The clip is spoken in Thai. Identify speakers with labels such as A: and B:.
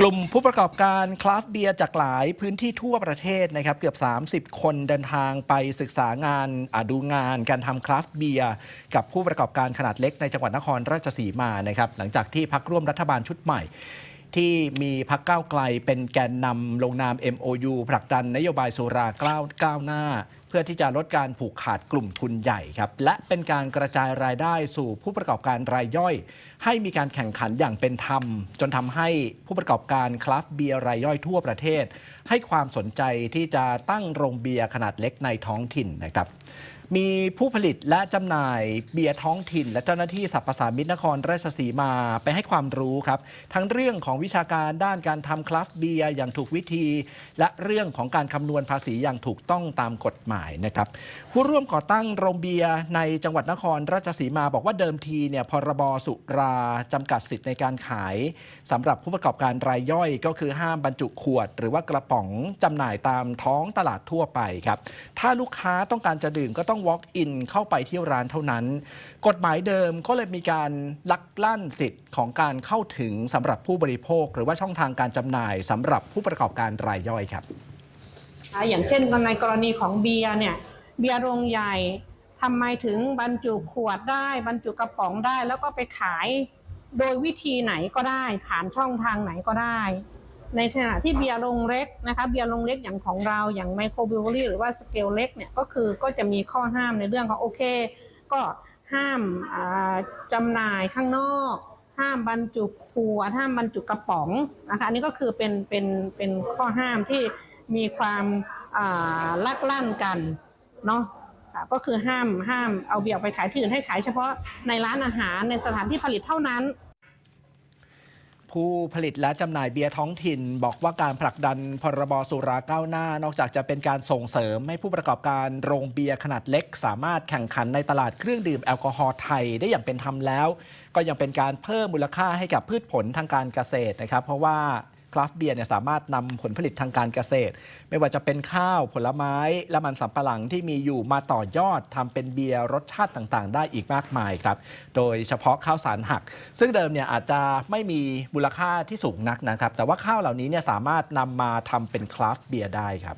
A: กลุ่มผู้ประกอบการคราฟเบียร์จากหลายพื้นที่ทั่วประเทศนะครับ เกือบ 30 คนเดินทางไปศึกษางานดูงานการทำคราฟเบียร์กับผู้ประกอบการขนาดเล็กในจังหวัดนครราชสีมานะครับ หลังจากที่พักร่วมรัฐบาลชุดใหม่ ที่มีพักก้าวไกลเป็นแกนนำลงนาม MOU ผลักดันนโยบายสุราก้าวหน้า เพื่อที่จะลดการผูกขาดกลุ่มทุนใหญ่ครับ และเป็นการกระจายรายได้สู่ผู้ประกอบการรายย่อย ให้มีการแข่งขันอย่างเป็นธรรม จนทำให้ผู้ประกอบการคราฟเบียร์รายย่อยทั่วประเทศ ให้ความสนใจที่จะตั้งโรงเบียร์ขนาดเล็กในท้องถิ่นนะครับ มีผู้ผลิตและจำหน่ายเบียร์ท้องถิ่น และเจ้าหน้าที่สรรพสามิตนครราชสีมาไปให้ความรู้ครับ ทั้งเรื่องของวิชาการด้านการทำคราฟต์เบียร์อย่างถูกวิธี และเรื่องของการคำนวณภาษีอย่างถูกต้องตามกฎหมายนะครับ ผู้ร่วมก่อตั้งโรงเบียร์ในจังหวัดนครราชสีมาบอกว่าเดิมทีเนี่ยพรบสุราจำกัดสิทธิ์ในการขายสำหรับผู้ประกอบการรายย่อยก็คือห้ามบรรจุขวด หรือว่ากระป๋องจำหน่ายตามท้องตลาดทั่วไปครับถ้าลูกค้าต้องการจะดื่มก็ต้อง walk in เข้าไปที่ร้านเท่านั้น กฎหมายเดิมก็เลยมีการลักลั่นสิทธิ์ของการเข้าถึงสำหรับผู้บริโภค หรือว่าช่องทางการจำหน่ายสำหรับผู้ประกอบการรายย่อยครับ
B: อ่าอย่างเช่นในกรณีของเบียร์เนี่ยเบียร์โรงใหญ่ทำไมถึงบรรจุขวดได้บรรจุกระป๋องได้ แล้วก็ไปขายโดยวิธีไหนก็ได้ ผ่านช่องทางไหนก็ได้ ในขณะที่เบียร์โรงเล็กนะคะเบียร์โรงเล็กอย่างของเราอย่างไมโครบิวรี่หรือว่าสเกลเล็กเนี่ยก็คือก็จะมีข้อห้ามในเรื่องของโอเค ก็ห้ามอ่าจำหน่ายข้างนอก ห้ามบรรจุขวดห้ามบรรจุกระป๋องนะคะอันนี้ก็คือเป็นเป็นเป็นข้อห้ามที่มีความลักลั่นกันเนาะก็คือห้ามห้ามเอาเบียร์ไปขายที่อื่นให้ขายเฉพาะในร้านอาหารในสถานที่ผลิตเท่านั้น
A: ผู้ผลิตและจำหน่ายเบียร์ท้องถิ่น บอกว่าการผลักดันพรบสุราก้าวหน้า นอกจากจะเป็นการส่งเสริมให้ผู้ประกอบการโรงเบียร์ขนาดเล็ก สามารถแข่งขันในตลาดเครื่องดื่มแอลกอฮอล์ไทยได้อย่างเป็นธรรมแล้ว ก็ยังเป็นการเพิ่มมูลค่าให้กับพืชผลทางการเกษตรนะครับ เพราะว่า คราฟเบียร์เนี่ยสามารถนำผลผลิตทางการเกษตร ไม่ว่าจะเป็นข้าวผลไม้และมันสำปะหลังที่มีอยู่มาต่อยอดทำเป็นเบียร์รสชาติต่างๆ ได้อีกมากมายครับ โดยเฉพาะข้าวสารหัก ซึ่งเดิมเนี่ยอาจจะไม่มีมูลค่าที่สูงนักนะครับ แต่ว่าข้าวเหล่านี้เนี่ยสามารถนำมาทำเป็นคราฟเบียร์ได้ครับ